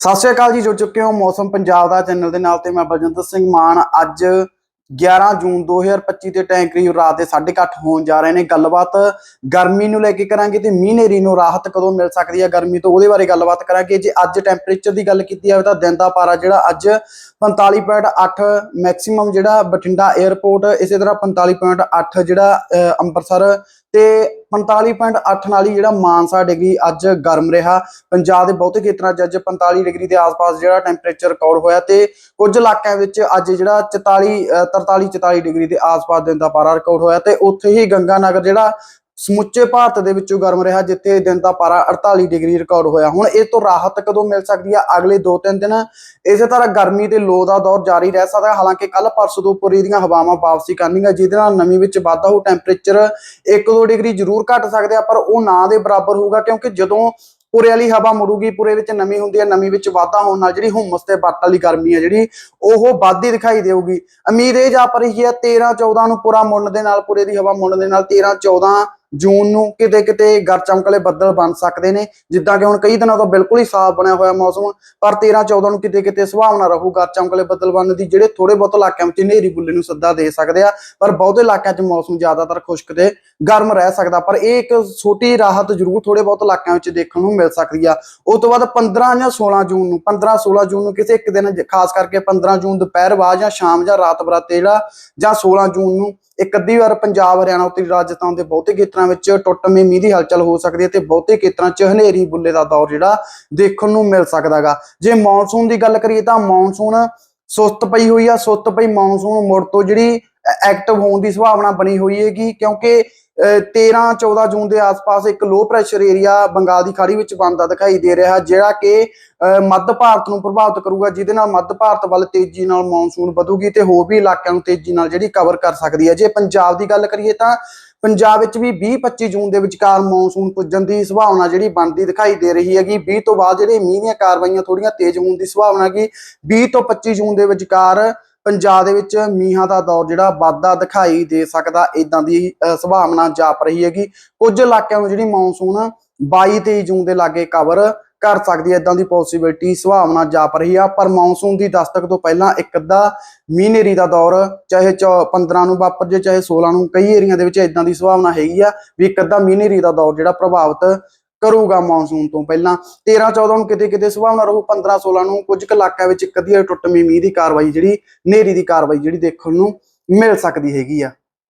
ਸਤਿ ਸ਼੍ਰੀ ਅਕਾਲ ਜੀ, ਜੁੜ ਚੁੱਕੇ ਹੋ ਮੌਸਮ ਪੰਜਾਬ ਦਾ ਚੈਨਲ ਦੇ ਨਾਲ ਤੇ ਮੈਂ ਬਲਜਿੰਦਰ ਸਿੰਘ ਮਾਨ। ਅੱਜ 11 ਜੂਨ 2025 ਤੇ ਟੈਂਕਰੀ ਰਾਤ ਦੇ 8:30 ਹੋਣ ਜਾ ਰਹੇ ਨੇ। ਗੱਲਬਾਤ ਗਰਮੀ ਨੂੰ ਲੈ ਕੇ ਕਰਾਂਗੇ ਤੇ ਮੀਂਹ ਨੂੰ ਰਾਹਤ ਕਦੋਂ ਮਿਲ ਸਕਦੀ ਹੈ ਗਰਮੀ ਤੋਂ ਉਹਦੇ ਬਾਰੇ ਗੱਲਬਾਤ ਕਰਾਂਗੇ। ਜੇ ਅੱਜ ਟੈਂਪਰੇਚਰ ਦੀ ਗੱਲ ਕੀਤੀ ਜਾਵੇ ਤਾਂ ਦਿਨ ਦਾ ਪਾਰਾ ਜਿਹੜਾ ਅੱਜ 45.8 ਮੈਕਸਿਮਮ ਜਿਹੜਾ ਬਠਿੰਡਾ 에ਅਰਪੋਰਟ ਇਸੇ ਤਰ੍ਹਾਂ 45.8 ਜਿਹੜਾ ਅੰਮ੍ਰਿਤਸਰ ਤੇ 45.8 ਨਾਲ ਹੀ ਜਿਹੜਾ ਮਾਨਸਾ ਡਿਗਰੀ ਅੱਜ ਗਰਮ ਰਿਹਾ। ਪੰਜਾਬ ਦੇ ਬਹੁਤੇ ਖੇਤਰਾਂ 'ਚ ਅੱਜ 45 ਡਿਗਰੀ ਦੇ ਆਸ-ਪਾਸ ਜਿਹੜਾ ਟੈਂਪਰੇਚਰ ਰਿਕਾਰਡ ਹੋਇਆ ਤੇ ਕੁਝ ਇਲਾਕਿਆਂ ਵਿੱਚ ਅੱਜ ਜਿਹੜਾ 44 ਅਹ 43 44 ਡਿਗਰੀ ਦੇ ਆਸ-ਪਾਸ ਦਿਨ ਦਾ ਪਾਰਾ ਰਿਕਾਰਡ ਹੋਇਆ ਤੇ ਉੱਥੇ ਹੀ ਗੰਗਾ ਨਗਰ ਜਿਹੜਾ ਸਮੁੱਚੇ ਭਾਰਤ ਦੇ ਵਿੱਚੋਂ ਗਰਮ ਰਿਹਾ, ਜਿੱਥੇ ਦਿਨ ਦਾ ਪਾਰਾ 48 ਡਿਗਰੀ ਰਿਕਾਰਡ ਹੋਇਆ। ਹੁਣ ਇਸ ਤੋਂ ਰਾਹਤ ਕਦੋਂ ਮਿਲ ਸਕਦੀ ਹੈ? ਅਗਲੇ 2-3 ਦਿਨ। ਇਸੇ ਤਰ੍ਹਾਂ ਗਰਮੀ ਤੇ ਲੋ ਦਾ ਦੌਰ ਜਾਰੀ ਰਹਿ ਸਕਦਾ ਹੈ। ਹਾਲਾਂਕਿ ਕੱਲ ਪਰਸੋਂ ਤੋਂ ਉੱਪਰ ਇਹਦੀਆਂ ਹਵਾਵਾਂ ਵਾਪਸੀ ਕਰਨਗੀਆਂ ਜਿਹਦੇ ਨਾਲ ਨਮੀ ਵਿੱਚ ਵਾਧਾ ਹੋ ਟੈਂਪਰੇਚਰ 1-2 ਡਿਗਰੀ ਜ਼ਰੂਰ ਘਟ ਸਕਦੇ ਆ, ਪਰ ਉਹ ਨਾ ਦੇ ਬਰਾਬਰ ਹੋਊਗਾ, ਕਿਉਂਕਿ ਜਦੋਂ ਪੁਰੇ ਵਾਲੀ ਹਵਾ ਮੁੜੂਗੀ, ਪੂਰੇ ਵਿੱਚ ਨਮੀ ਹੁੰਦੀ ਹੈ ਨਮੀ ਵਿੱਚ ਵਾਧਾ ਹੋਣ ਨਾਲ ਜਿਹੜੀ ਹੁਮਸ ਤੇ ਬੱਟ ਵਾਲੀ ਗਰਮੀ ਹੈ, ਜਿਹੜੀ ਉਹ ਵੱਧਦੀ ਦਿਖਾਈ ਦੇਊਗੀ। ਉਮੀਦ ਇਹ ਜਾ ਪਰ ਰਹੀ ਹੈ 13 14 ਨੂੰ ਪੂਰਾ ਮੁੜਨ ਦੇ ਨਾਲ, ਪੂਰੇ ਦੀ ਹਵਾ ਮੁੜਨ ਦੇ ਨਾਲ 13 14 ਜੂਨ ਨੂੰ ਕਿਤੇ ਕਿਤੇ ਗਰ ਚਮਕਲੇ ਬੱਦਲ ਬਣ ਸਕਦੇ ਨੇ। ਜਿੱਦਾਂ ਕਿ ਹੁਣ ਕਈ ਦਿਨਾਂ ਤੋਂ ਬਿਲਕੁਲ ਹੀ ਸਾਫ਼ ਬਣਿਆ ਹੋਇਆ ਮੌਸਮ, ਪਰ 13 14 ਨੂੰ ਕਿਤੇ ਕਿਤੇ ਸੁਭਾਵਨਾ ਰਹੂ ਗਰ ਚਮਕਲੇ ਬੱਦਲ ਬਣਨ ਦੀ, ਜਿਹੜੇ ਥੋੜੇ ਬਹੁਤ ਇਲਾਕਿਆਂ ਵਿੱਚ ਹਨੇਰੀ ਬੁੱਲੇ ਨੂੰ ਸੱਦਾ ਦੇ ਸਕਦੇ ਆ, ਪਰ ਬਹੁਤੇ ਇਲਾਕਿਆਂ 'ਚ ਮੌਸਮ ਜ਼ਿਆਦਾਤਰ ਖੁਸ਼ਕ ਤੇ ਗਰਮ ਰਹਿ ਸਕਦਾ। ਪਰ ਇਹ ਇੱਕ ਛੋਟੀ ਰਾਹਤ ਜ਼ਰੂਰ ਥੋੜੇ ਬਹੁਤ ਇਲਾਕਿਆਂ ਵਿੱਚ ਦੇਖਣ ਨੂੰ ਮਿਲ ਸਕਦੀ ਆ। ਉਸ ਤੋਂ ਬਾਅਦ 15 ਜਾਂ 16 ਜੂਨ ਨੂੰ 15 16 ਜੂਨ ਨੂੰ ਕਿਸੇ ਇੱਕ ਦਿਨ, ਖਾਸ ਕਰਕੇ 15 ਜੂਨ ਦੁਪਹਿਰ ਬਾਅਦ ਜਾਂ ਸ਼ਾਮ ਜਾਂ ਰਾਤ ਬਰਾਤੇ ਜਿਹੜਾ ਜਾਂ 16 ਜੂਨ ਨੂੰ ਇੱਕ ਅੱਧੀ ਵਾਰ ਪੰਜਾਬ, ਹਰਿਆਣਾ ਉੱਤਰੀ ਰਾਜਸਥਾਨ ਦੇ ਬਹੁਤੇ ਖੇਤਰਾਂ ਵਿੱਚ ਟੁੱਟਵੇਂ ਮੀਂਹ ਦੀ ਹਲਚਲ ਹੋ ਸਕਦੀ ਹੈ ਤੇ ਬਹੁਤੇ ਖੇਤਰਾਂ 'ਚ ਹਨੇਰੀ ਬੁੱਲੇ ਦਾ ਦੌਰ ਜਿਹੜਾ ਦੇਖਣ ਨੂੰ ਮਿਲ ਸਕਦਾਗਾ। ਜੇ ਮੌਨਸੂਨ ਦੀ ਗੱਲ ਕਰੀਏ ਤਾਂ ਮੌਨਸੂਨ ਸੁਸਤ ਪਈ ਹੋਈ ਆ, ਸੁਸਤ ਪਈ ਮੌਨਸੂਨ ਮੁੜ ਤੋਂ ਜਿਹੜੀ ਐਕਟਿਵ ਹੋਣ ਦੀ ਸੰਭਾਵਨਾ ਬਣੀ ਹੋਈ ਹੈਗੀ ਕਿਉਂਕਿ 13 14 ਜੂਨ ਦੇ ਆਸ-ਪਾਸ ਇੱਕ ਲੋ ਪ੍ਰੈਸ਼ਰ ਏਰੀਆ ਬੰਗਾਲ ਦੀ ਖਾੜੀ ਵਿੱਚ ਬਣਦਾ ਦਿਖਾਈ ਦੇ ਰਿਹਾ, ਜਿਹੜਾ ਕਿ ਮੱਧ ਭਾਰਤ ਨੂੰ ਪ੍ਰਭਾਵਿਤ ਕਰੂਗਾ, ਜਿਹਦੇ ਨਾਲ ਮੱਧ ਭਾਰਤ ਵੱਲ ਤੇਜ਼ੀ ਨਾਲ ਮੌਨਸੂਨ ਵਧੂਗੀ ਤੇ ਹੋਰ ਵੀ ਇਲਾਕਿਆਂ ਨੂੰ ਤੇਜ਼ੀ ਨਾਲ ਜਿਹੜੀ ਕਵਰ ਕਰ ਸਕਦੀ ਹੈ। ਜੇ ਪੰਜਾਬ ਦੀ ਗੱਲ ਕਰੀਏ ਤਾਂ ਪੰਜਾਬ ਵਿੱਚ ਵੀ 20-25 ਜੂਨ ਦੇ ਵਿਚਕਾਰ ਮੌਨਸੂਨ ਪੁੱਜਣ ਦੀ ਸੰਭਾਵਨਾ ਜਿਹੜੀ ਬਣਦੀ ਦਿਖਾਈ ਦੇ ਰਹੀ ਹੈਗੀ। 20 ਤੋਂ ਬਾਅਦ ਜਿਹੜੇ ਮੀਂਹ ਦੀਆਂ ਕਾਰਵਾਈਆਂ ਥੋੜੀਆਂ ਤੇਜ਼ ਹੋਣ ਦੀ ਸੰਭਾਵਨਾ ਹੈਗੀ। 20 ਤੋਂ 25 ਜੂਨ ਦੇ ਵਿਚਕਾਰ ਪੰਜਾਬ ਦੇ ਵਿੱਚ ਮੀਂਹਾਂ ਦਾ ਦੌਰ ਜਿਹੜਾ ਵਾਧਾ ਦਿਖਾਈ ਦੇ ਸਕਦਾ ਇਦਾਂ ਦੀ ਅਹ, ਸੰਭਾਵਨਾ ਜਾਪ ਰਹੀ ਹੈਗੀ। ਕੁਝ ਇਲਾਕਿਆਂ ਨੂੰ ਜਿਹੜੀ ਮੌਨਸੂਨ 22-23 ਜੂਨ ਦੇ ਲਾਗੇ ਕਵਰ ਕਰ ਸਕਦੀ ਹੈ ਇਦਾਂ ਦੀ ਪੋਸਿਬਿਲਿਟੀ ਸੰਭਾਵਨਾ ਜਾਪ ਰਹੀ ਆ। ਪਰ ਮੌਨਸੂਨ ਦੀ ਦਸਤਕ ਤੋਂ ਪਹਿਲਾਂ ਇੱਕ ਅੱਧਾ ਮੀਨੇਰੀ ਦਾ ਦੌਰ ਚਾਹੇ ਚੌ- 15 ਨੂੰ ਵਾਪਰ ਜੇ ਚਾਹੇ 16 ਨੂੰ ਕਈ ਏਰੀਆ ਦੇ ਵਿੱਚ ਇਦਾਂ ਦੀ ਸੰਭਾਵਨਾ ਹੈਗੀ ਆ ਵੀ ਇੱਕ ਅੱਧਾ ਮੀਨੇਰੀ ਦਾ ਦੌਰ ਜਿਹੜਾ ਪ੍ਰਭਾਵਿਤ ਕਰੂਗਾ ਮੌਨਸੂਨ ਤੋਂ ਪਹਿਲਾਂ। 13 14 ਨੂੰ ਕਿਤੇ ਕਿਤੇ ਸੁਭਾਵਨਾ ਰਹੂ 15 16 ਨੂੰ ਕੁਝ ਕੁ ਇਲਾਕਿਆਂ ਵਿੱਚ ਇੱਕ ਅੱਧੀ ਟੁੱਟਵੀਂ ਮੀਂਹ ਦੀ ਕਾਰਵਾਈ ਜਿਹੜੀ ਨੇਰੀ ਦੀ ਕਾਰਵਾਈ ਜਿਹੜੀ ਦੇਖਣ ਨੂੰ ਮਿਲ ਸਕਦੀ ਹੈਗੀ ਆ।